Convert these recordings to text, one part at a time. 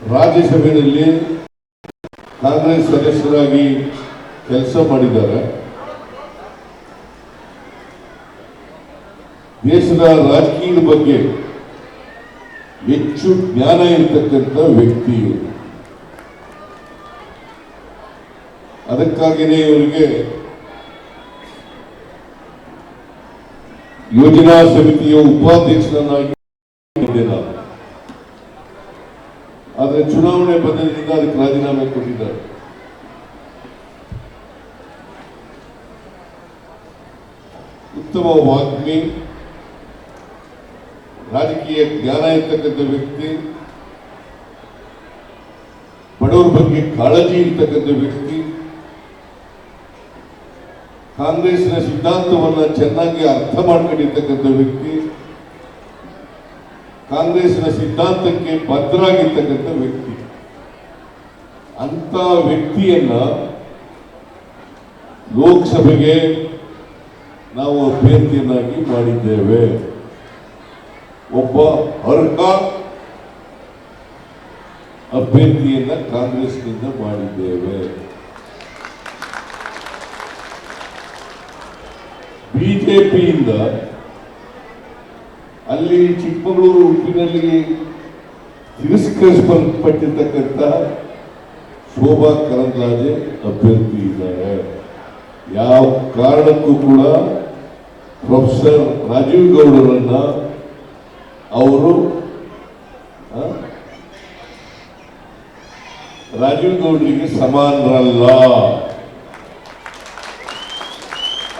ರಾಜ್ಯಸಭೆಯಲ್ಲಿ ಕಾಂಗ್ರೆಸ್ ಸದಸ್ಯರಾಗಿ ಕೆಲಸ ಮಾಡಿದ್ದಾರೆ. ದೇಶದ ರಾಜಕೀಯದ ಬಗ್ಗೆ ಹೆಚ್ಚು ಜ್ಞಾನ ಇರತಕ್ಕಂಥ ವ್ಯಕ್ತಿ ಅದಕ್ಕಾಗಿಯೇ ಇವರಿಗೆ ಯೋಜನಾ ಸಮಿತಿಯ ಉಪಾಧ್ಯಕ್ಷರನ್ನಾಗಿ ಆದರೆ ಚುನಾವಣೆ ಬಂದಿದ್ದರಿಂದ ಅದಕ್ಕೆ ರಾಜೀನಾಮೆ ಕೊಟ್ಟಿದ್ದಾರೆ. ಉತ್ತಮ ವಾಗ್ಮಿ, ರಾಜಕೀಯ ಜ್ಞಾನ ಇರ್ತಕ್ಕಂಥ ವ್ಯಕ್ತಿ, ಬಡವರ ಬಗ್ಗೆ ಕಾಳಜಿ ಇರ್ತಕ್ಕಂಥ ವ್ಯಕ್ತಿ ಕಾಂಗ್ರೆಸ್ನ ಸಿದ್ಧಾಂತವನ್ನ ಚೆನ್ನಾಗಿ ಅರ್ಥ ಮಾಡ್ಕೊಂಡಿರ್ತಕ್ಕಂಥ ವ್ಯಕ್ತಿ ಕಾಂಗ್ರೆಸ್ನ ಸಿದ್ಧಾಂತಕ್ಕೆ ಭದ್ರಾಗಿರ್ತಕ್ಕಂಥ ವ್ಯಕ್ತಿ. ಅಂತ ವ್ಯಕ್ತಿಯನ್ನ ಲೋಕಸಭೆಗೆ ನಾವು ಅಭ್ಯರ್ಥಿಯನ್ನಾಗಿ ಮಾಡಿದ್ದೇವೆ. ಒಬ್ಬ ಅರ್ಹ ಅಭ್ಯರ್ಥಿಯನ್ನ ಕಾಂಗ್ರೆಸ್ನಿಂದ ಮಾಡಿದ್ದೇವೆ. ಬಿಜೆಪಿಯಿಂದ ಅಲ್ಲಿ ಚಿಕ್ಕಮಗಳೂರು ಉಡುಪಿನಲ್ಲಿ ತಿರಸ್ಕರಿಸಲ್ಪಟ್ಟಿರ್ತಕ್ಕಂಥ ಶೋಭಾ ಕರಂದ್ಲಾಜೆ ಅಭ್ಯರ್ಥಿ ಇದ್ದಾರೆ. ಯಾವ ಕಾರಣಕ್ಕೂ ಕೂಡ ಪ್ರೊಫೆಸರ್ ರಾಜೀವ್ ಗೌಡರನ್ನ ಅವರು ರಾಜೀವ್ ಗೌಡರಿಗೆ ಸಮಾನರಲ್ಲ.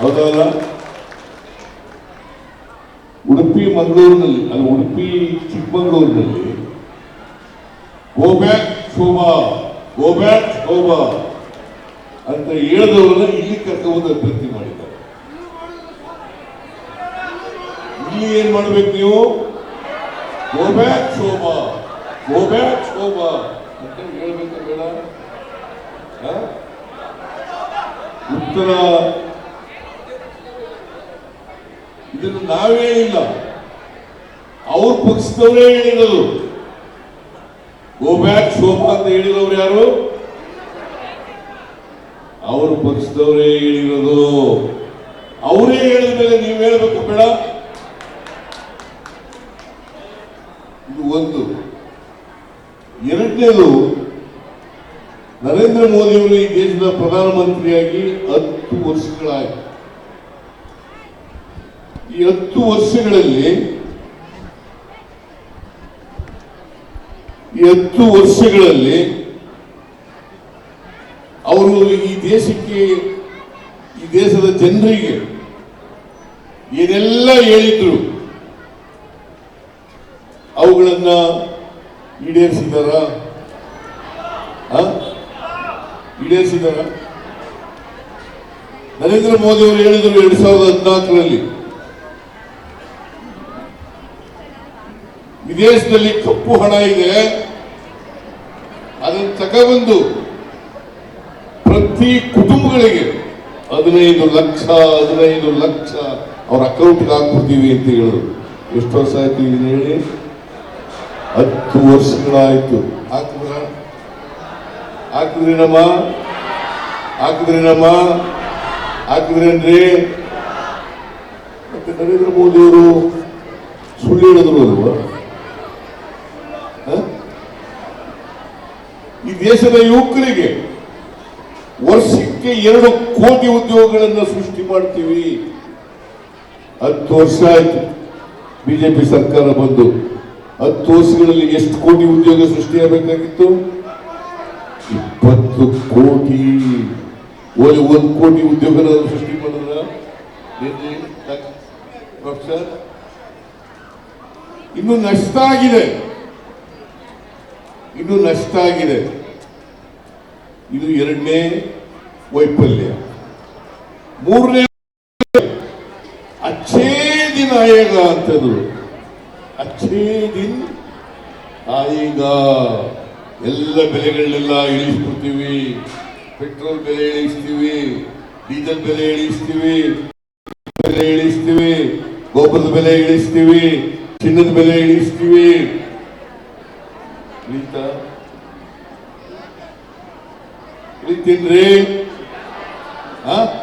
ಹೌದಲ್ಲ? ಉಡುಪಿ, ಮಂಗಳೂರಿನಲ್ಲಿ ಅದು ಉಡುಪಿ, ಚಿಕ್ಕಮಗಳೂರಿನಲ್ಲಿ go back Shobha go back Shobha ಅಂತ ಹೇಳಿದವರನ್ನ ಇಲ್ಲಿ ಕರ್ಕೊಂಡು ಅಭ್ಯರ್ಥಿ ಮಾಡಿದ್ದಾರೆ. ಇಲ್ಲಿ ಏನ್ ಮಾಡ್ಬೇಕು ನೀವು? Go back Shobha go back Shobha ಅಂತ ಹೇಳ್ಬೇಕು ಬೇಡ? ಉತ್ತರ ಇದನ್ನು ನಾವೇ ಇಲ್ಲ. ಅವ್ರ ಪಕ್ಷದವರೇ ಹೇಳಿರೋದು. ಗೋ ಬ್ಯಾಕ್ ಶೋಭಾ ಅಂತ ಹೇಳಿದವ್ರು ಯಾರು? ಅವ್ರ ಪಕ್ಷದವರೇ ಹೇಳಿರೋದು. ಅವರೇ ಹೇಳಿದ ಮೇಲೆ ನೀವು ಹೇಳ್ಬೇಕು ಬೇಡ. ಇದು ಒಂದು. ಎರಡನೇದು, ನರೇಂದ್ರ ಮೋದಿಯವರು ಈ ದೇಶದ ಪ್ರಧಾನಮಂತ್ರಿಯಾಗಿ ಹತ್ತು ವರ್ಷಗಳಾಯಿತು. ಈ ಹತ್ತು ವರ್ಷಗಳಲ್ಲಿ ಈ ಹತ್ತು ವರ್ಷಗಳಲ್ಲಿ ಅವರು ಈ ದೇಶಕ್ಕೆ, ಈ ದೇಶದ ಜನರಿಗೆ ಏನೆಲ್ಲ ಹೇಳಿದ್ರು, ಅವುಗಳನ್ನ ಈಡೇರಿಸಿದಾರ? ಈಡೇರಿಸಿದಾರ? ನರೇಂದ್ರ ಮೋದಿ ಅವರು ಹೇಳಿದರು ಎರಡ್ ಸಾವಿರದ ಹದಿನಾಲ್ಕರಲ್ಲಿ. ವಿದೇಶದಲ್ಲಿ ಕಪ್ಪು ಹಣ ಇದೆ, ಅದನ್ನ ತಗೊಬಂದು ಪ್ರತಿ ಕುಟುಂಬಗಳಿಗೆ ಹದಿನೈದು ಲಕ್ಷ ಹದಿನೈದು ಲಕ್ಷ ಅವ್ರ ಅಕೌಂಟ್ಗೆ ಹಾಕ್ಬಿಡ್ತೀವಿ ಅಂತ ಹೇಳಿದ್ರು. ಎಷ್ಟು ವರ್ಷ ಆಯ್ತು ಇದನ್ನ ಹೇಳಿ? ಹತ್ತು ವರ್ಷಗಳಾಯ್ತು. ಹಾಕಿದ್ರ? ಹಾಕಿದ್ರೇನಮ್ಮ? ಹಾಕಿದ್ರೇನಮ್ಮ? ಹಾಕಿದ್ರೇನ್ರಿ? ಮತ್ತೆ ನರೇಂದ್ರ ಮೋದಿ ಅವರು ಸುಳ್ಳು ಹೇಳಿದ್ರು ಅಲ್ವಾ? ಈ ದೇಶದ ಯುವಕರಿಗೆ ವರ್ಷಕ್ಕೆ ಎರಡು ಕೋಟಿ ಉದ್ಯೋಗಗಳನ್ನು ಸೃಷ್ಟಿ ಮಾಡ್ತೀವಿ. ಹತ್ತು ವರ್ಷ ಆಯ್ತು ಬಿಜೆಪಿ ಸರ್ಕಾರ ಬಂದು. ಹತ್ತು ವರ್ಷಗಳಲ್ಲಿ ಎಷ್ಟು ಕೋಟಿ ಉದ್ಯೋಗ ಸೃಷ್ಟಿಯಾಗಬೇಕಾಗಿತ್ತು ಇಪ್ಪತ್ತು ಕೋಟಿ. ಓಲಿ ಒಂದು ಕೋಟಿ ಉದ್ಯೋಗ ಸೃಷ್ಟಿ ಮಾಡಿದ್ರ? ಇನ್ನು ನಷ್ಟ ಆಗಿದೆ ಇನ್ನು ನಷ್ಟ ಆಗಿದೆ. ಇದು ಎರಡನೇ ವೈಫಲ್ಯ. ಮೂರನೇ ಅಚ್ಚೇ ದಿನ ಆಯೋಗ ಅಂತಂದ್ರು ಅಚ್ಚೇ ದಿನ ಆಯೋಗ. ಎಲ್ಲ ಬೆಲೆಗಳನ್ನೆಲ್ಲ ಇಳಿಸ್ಬಿಡ್ತೀವಿ. ಪೆಟ್ರೋಲ್ ಬೆಲೆ ಇಳಿಸ್ತೀವಿ, ಡೀಸೆಲ್ ಬೆಲೆ ಇಳಿಸ್ತೀವಿ ಬೆಲೆ ಇಳಿಸ್ತೀವಿ ಗೊಬ್ಬರದ ಬೆಲೆ ಇಳಿಸ್ತೀವಿ, ಚಿನ್ನದ ಬೆಲೆ ಇಳಿಸ್ತೀವಿ. gritando. Gritem, rei. Hã?